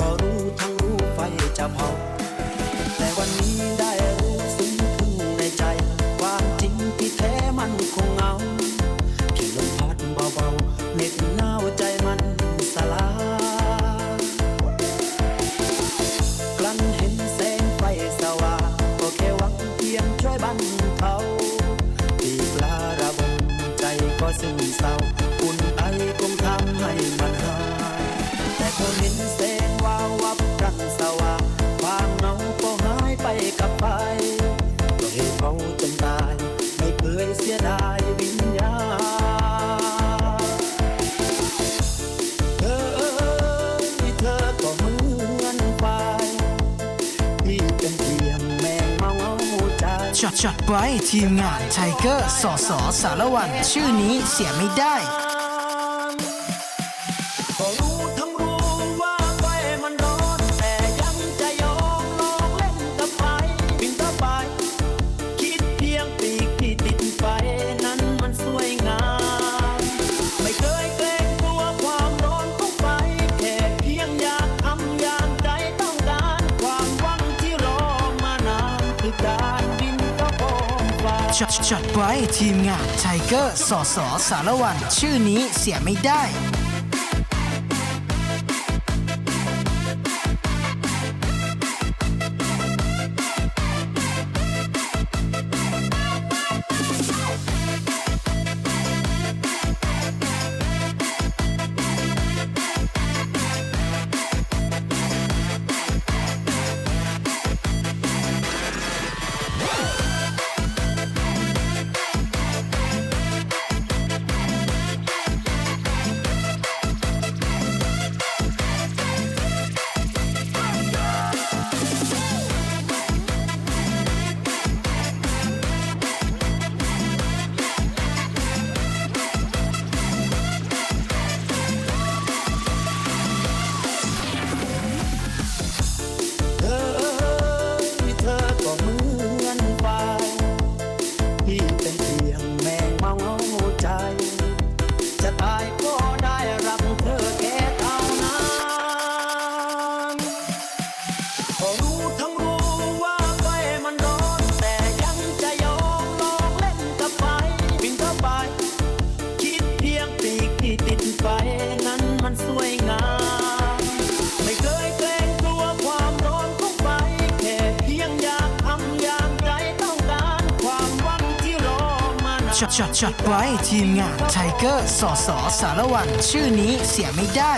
ก็รู้ทั้งรู้ไฟจะเผา แต่วันนี้ได้รู้ซึ้งพึ่งในใจ ความจริงที่แท้มันคงเอาที่ลมพัดเบาๆเหน็บหนาวใจมันสลายกลั้นเห็นแสงไฟสว่างก็แค่หวังเพียงช่วยบรรเทาที่กลาระบมใจก็ซึ้งเศร้าอุ่นไอคงทำให้มันหาย แต่พอเห็นแสงวาววับรังสว่างความเหงาก็หายไปกับไฟก็เห็นเขาจนตาย ไม่เคยเสียดายวิญญาณเธอเอ้ยเธอก็เหมือนไฟที่เป็นเพียงแมงเมาใจอตช็อตไว้ทีมงานไทเกอร์สอสอสารวัน ชื่อนี้เสียไม่ได้ ช็อตช็อตไว้ทีมงานไทเกอร์สอสอสารวัน ชื่อนี้เสียไม่ได้ ช็อตช็อตช็อตไว้ทีมงานไทเกอร์สอสอสารวัน ชื่อนี้เสียไม่ได้